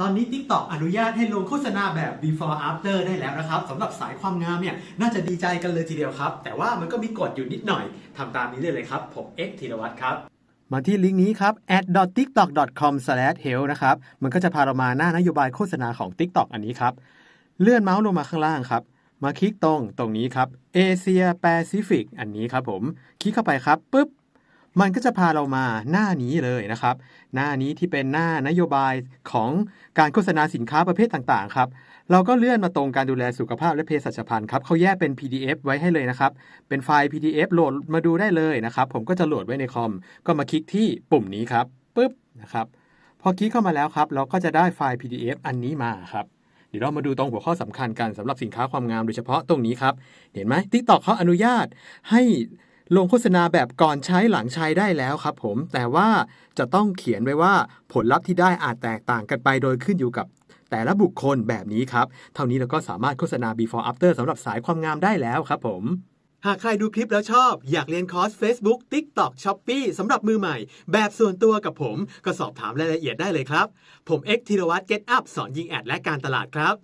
ตอนนี้ TikTok อนุญาตให้ลงโฆษณาแบบ before after ได้แล้วนะครับสำหรับสายความงามเนี่ยน่าจะดีใจกันเลยทีเดียวครับ แต่ว่ามันก็มีกฎอยู่นิดหน่อยทำตามนี้ได้เลยครับ ผม X ธีรวัตรครับ มาที่ลิงก์นี้ครับ ad.tiktok.com/health นะครับ มันก็จะพาเรามาหน้านโยบายโฆษณาของ TikTok อันนี้ครับ เลื่อนเมาส์ลงมาข้างล่างครับ มาคลิกตรงตรงนี้ครับ Asia Pacific อันนี้ครับผม คลิกเข้าไปครับปุ๊บ มันก็จะพาเรามาหน้านี้เลยนะครับ หน้านี้ที่เป็นหน้านโยบายของการโฆษณาสินค้าประเภทต่างๆครับเราก็เลื่อนมาตรงการดูแลสุขภาพและเภสัชพันธ์ครับเขาแยกเป็น PDF ไว้ให้เลยนะครับ เป็นไฟล์ PDF โหลดมาดูได้เลยนะครับ ผมก็จะโหลดไว้ในคอม ก็มาคลิกที่ปุ่มนี้ครับปุ๊บนะครับพอคลิกเข้ามาแล้วครับ เราก็จะได้ไฟล์ PDF อันนี้มาครับเดี๋ยวเรามาดูตรงหัวข้อสำคัญกันสำหรับสินค้าความงามโดยเฉพาะตรงนี้ครับ เห็นไหม TikTok เขาอนุญาตให้ ลงโฆษณาแบบก่อนใช้หลังใช้ได้แล้วครับผม แต่ว่าจะต้องเขียนไว้ว่าผลลัพธ์ที่ได้อาจแตกต่างกันไปโดยขึ้นอยู่กับแต่ละบุคคลแบบนี้ครับ เท่านี้เราก็สามารถโฆษณา before after สำหรับสายความงามได้แล้วครับผม หากใครดูคลิปแล้วชอบ อยากเรียนคอร์ส Facebook TikTok Shopee สำหรับมือใหม่ แบบส่วนตัวกับผม ก็สอบถามรายละเอียดได้เลยครับ ผม X ธีรวัตร Get Up สอนยิงแอดและการตลาดครับ